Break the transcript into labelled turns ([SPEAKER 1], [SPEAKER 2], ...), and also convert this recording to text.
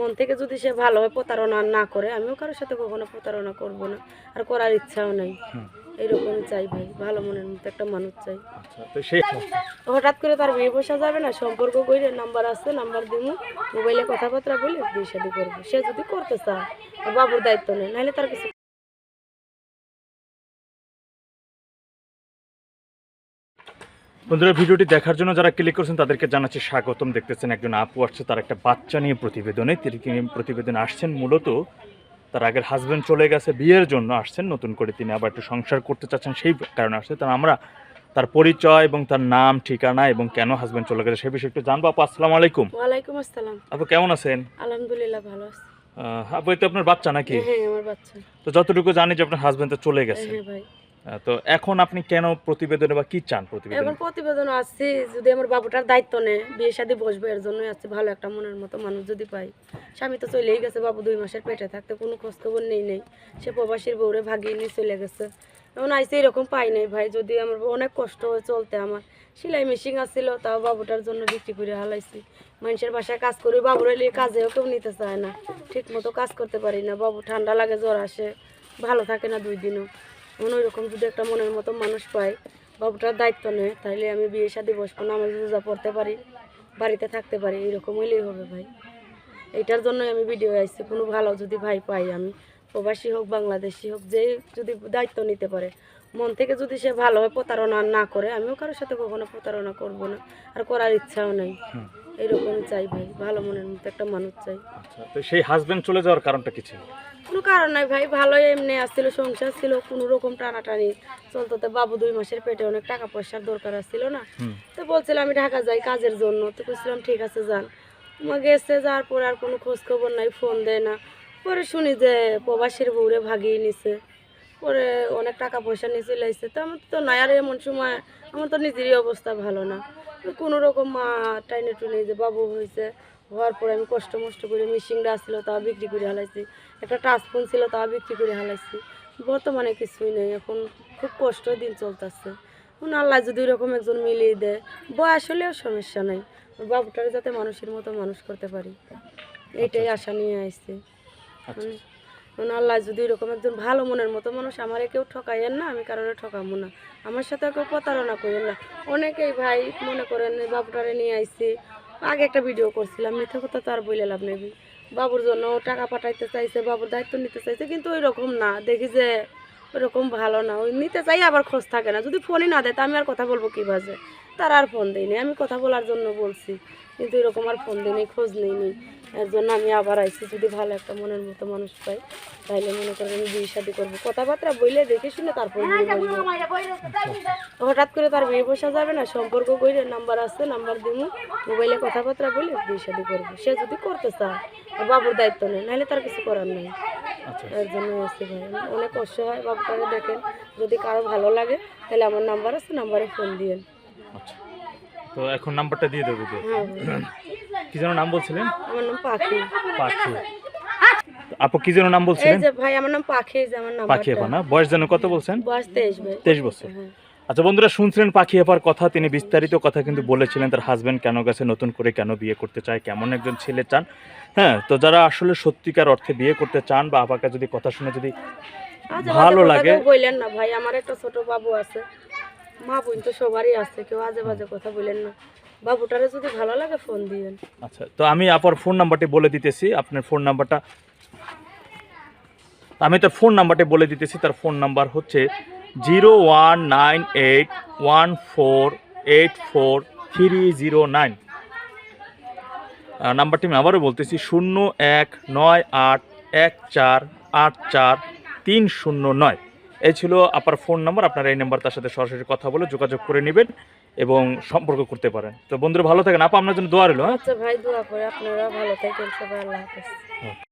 [SPEAKER 1] মন থেকে যদি সে ভালোভাবে হয় প্রতারণা না করে আমিও কারোর সাথে কখনো প্রতারণা করব না। আর করার ইচ্ছাও নাই। এরকম চাই ভাই ভালো মনের মতো একটা মানুষ চাই।
[SPEAKER 2] আচ্ছা তো
[SPEAKER 1] হঠাৎ করে তার বিয়ে বসা যাবে না? সম্পর্ক করে নাম্বার আছে নাম্বার দিব মোবাইলে কথাবার্তা বলে বিয়ে শাদি করব। সে যদি করতে চায় আর বাবুর দায়িত্ব নেই নাহলে তার কিছু
[SPEAKER 2] বন্ধুরা ভিডিওটি দেখার জন্য যারা ক্লিক করছেন তাদেরকে জানাচ্ছি স্বাগতম। দেখতেছেন একজন আপু আসছে তার একটা বাচ্চা নিয়ে প্রতিবেদনে। তিনি প্রতিবেদনে আসছেন? মূলত তার আগের হাজবেন্ড চলে গেছে বিয়ের জন্য আসছেন। নতুন করে তিনি আবার একটু সংসার করতে চাচ্ছেন সেই কারণে আসছে। তার আমরা তার পরিচয় এবং তার নাম ঠিকানা এবং কেন হাজবেন্ড চলে গেছে সেই বিষয়ে একটু জানব। আপু আসসালামু আলাইকুম।
[SPEAKER 1] ওয়ালাইকুম আসসালাম।
[SPEAKER 2] আপু কেমন আছেন?
[SPEAKER 1] আলহামদুলিল্লাহ ভালো আছি।
[SPEAKER 2] আপু তো আপনার বাচ্চা নাকি?
[SPEAKER 1] হ্যাঁ আমার বাচ্চা।
[SPEAKER 2] তো যতটুকু জানি যে আপনার হাজবেন্ড তো চলে গেছে।
[SPEAKER 1] হ্যাঁ ভাই।
[SPEAKER 2] আহ, তো এখন আপনি কেন প্রতিবেদনে বা কি চান প্রতিবেদনে?
[SPEAKER 1] এখন প্রতিবেদন আসছে যদি আমার বাবুটার দায়িত্ব নেয়, বিয়ে শাদি বসবে, এর জন্যই আসছে ভালো একটা মনের মতো মানুষ যদি পাই। স্বামী তো চলেই গেছে বাবু দুই মাসের পেটে থাকতে, কোনো খোঁজখবর নেই নেই। সে প্রবাসীর বউরে ভাগিয়ে নিয়ে চলে গেছে। এখন আইসে এরকম পাই নাই ভাই, যদি আমার অনেক কষ্ট হয়ে চলতে আমার। সেলাই মেশিন আসছিল তাও বাবুটার জন্য বিক্রি করে হালাইছি। মানুষের বাসায় কাজ করি, বাবুর এলে কাজেও কেউ নিতে চায় না। ঠিক মতো কাজ করতে পারি না, বাবু ঠান্ডা লাগে, জ্বর আসে, ভালো থাকে না দুই দিনও। এখন ওই রকম যদি একটা মনের মতো মানুষ পাই, বাবুটার দায়িত্ব নেয় তাহলে আমি বিয়ে শাদি বসবো না, আমি রোজা পড়তে পারি, বাড়িতে থাকতে পারি, এরকম হইলেই হবে ভাই। এটার জন্যই আমি ভিডিও আসছি কোনো ভালো যদি ভাই পাই আমি, প্রবাসী হোক, বাংলাদেশি হোক, যে যদি দায়িত্ব নিতে পারে। মন থেকে যদি সে ভালো হয় প্রতারণা না করে, আমিও কারোর সাথে কখনো প্রতারণা করব না, আর করার ইচ্ছাও নেই।
[SPEAKER 2] হুম।
[SPEAKER 1] এরকমই চাই ভাই ভালো মনের মতো একটা মানুষ চাই।
[SPEAKER 2] আচ্ছা তো সেই হাজবেন্ড চলে যাওয়ার কারণটা কি ছিল?
[SPEAKER 1] কোনো কারণ নাই ভাই ভালোই এমনি আসছিল সংসার ছিল কোনো রকম টানাটানি চলতো তো বাবু দুই মাসের পেটে অনেক টাকা পয়সার দরকার ছিল না। তো বলছিলাম আমি ঢাকা যাই কাজের জন্য। তো বলছিলাম ঠিক আছে যান। গেছে যাওয়ার পর আর কোনো খোঁজ খবর নাই ফোন দেয় না। পরে শুনি যে প্রবাসীর বউরে ভাগিয়ে নিছে। পরে অনেক টাকা পয়সা নিয়ে চলে আসছে তো আমার তো নাই আর এমন সময় আমার তো নিজেরই অবস্থা ভালো না। কোনো রকম মা টাইনে টুনে যে বাবু হয়েছে হওয়ার পরে আমি কষ্ট মষ্ট করে মিশিংটা ছিল তাও বিক্রি করে হালাইছি। একটা টাচফোন ছিল তাও বিক্রি করে হালাইছি। বর্তমানে কিছুই নেই এখন খুব কষ্ট দিন চলতেছে। এখন আল্লাহ যদি ওরকম একজন মিলিয়ে দেয় বয়স হলেও সমস্যা নাই। বাবুটারে যাতে মানুষের মতো মানুষ করতে পারি। এইটাই আশা নিয়ে আসছে
[SPEAKER 2] আচ্ছা
[SPEAKER 1] এখন আল্লাহ যদি এরকম একজন ভালো মনের মতো মানুষ আমারে কেউ ঠকাইয়েন না, আমি কারোর ঠকাবো না। আমার সাথে কেউ প্রতারণা করেন না। অনেকেই ভাই মনে করেন বাবুটারে নিয়ে আইছি। আগে একটা ভিডিও করছিলাম, মিথ্যা কথা তো আর বলে লাভ নেই বাবুর জন্য টাকা পাঠাইতে চাইছে, বাবুর দায়িত্ব নিতে চাইছে, কিন্তু ওই রকম না। দেখি যে ওরকম ভালো না। ওই নিতে চাই আবার খোঁজ থাকে না। যদি ফোনই না দেয়, তা আমি আর কথা বলব কী বাজে? তার আর ফোন দিইনি আমি কথা বলার জন্য বলছি, কিন্তু এরকম আর ফোন দিইনি খোঁজ নেইনি এর জন্য আমি আবার আইছি যদি ভালো একটা মনের মতো মানুষ পাই তাহলে মনে করেন আমি বিয়ে শাদি করব। কথাবার্তা বইলে দেখে শুনে তারপর। হঠাৎ করে তার বিয়ে বসা যাবে না সম্পর্ক করে নাম্বার আছে নাম্বার দিব মোবাইলে কথাবার্তা বলে বিয়ে শাদি করব। সে যদি করতে চায় আর বাবুর দায়িত্ব নেই নাহলে তার কিছু করার নেই।
[SPEAKER 2] আচ্ছা
[SPEAKER 1] এর জন্য আসছি ভাই। অনেক কষ্ট হয় বাবুটারে দেখেন। যদি কারও ভালো লাগে তাহলে আমার নাম্বার আছে নাম্বারে ফোন দিয়েন।
[SPEAKER 2] আচ্ছা। তো এখন নাম্বারটা দিয়ে দেবো
[SPEAKER 1] হ্যাঁ।
[SPEAKER 2] কি যেন নাম বলছিলেন?
[SPEAKER 1] আমার নাম পাখি।
[SPEAKER 2] পাখি। আপু কি যেন নাম
[SPEAKER 1] এই
[SPEAKER 2] বলছিলেন
[SPEAKER 1] যে ভাই আমার নাম পাখি এই যে আমার
[SPEAKER 2] পাখি আপা না? বয়স যেন কত বলছেন?
[SPEAKER 1] বয়স তেইশ ভাই।
[SPEAKER 2] তেইশ বছর।
[SPEAKER 1] হ্যাঁ।
[SPEAKER 2] আচ্ছা বন্ধুরা শুনছিলেন পাখি আপার কথা তিনি বিস্তারিত কথা কিন্তু বলেছিলেন তার হাজবেন্ড কেন গেছে নতুন করে কেন বিয়ে করতে চায় কেমন একজন ছেলে চান। হ্যাঁ তো যারা আসলে সত্যিকার অর্থে বিয়ে করতে চান বা আপাকে যদি কথা শুনে যদি ভালো লাগে।
[SPEAKER 1] বললেন না ভাই আমার একটা ছোট বাবু আছে। মা বোন তো সবারই আছে কেউ আজে বাজে কথা বললেন না।
[SPEAKER 2] আচ্ছা তো আমি আপার ফোন নাম্বারটি বলে দিতেছি, আপনার ফোন নাম্বারটা। আমি তার ফোন নাম্বারটি বলে দিতেছি, তার ফোন নাম্বার হচ্ছে zero one nine eight one four eight four three zero nine. নাম্বারটি আমি আবারও বলতেছি, শূন্য এক নয় আট এক চার আট চার তিন শূন্য নয়। এই ছিল আপার ফোন নাম্বার, আপনারা এই নাম্বার তার সাথে সরাসরি কথা বলে যোগাযোগ করে নেবেন। এবং সম্পর্ক করতে পারেন। তো বন্ধুরা ভালো থাকেন। আপা আপনার জন্য দোয়া রইল হ্যাঁ?
[SPEAKER 1] আচ্ছা ভাই দোয়া করে আপনারা ভালো থাকেন। সবাই আল্লাহ হাফেজ।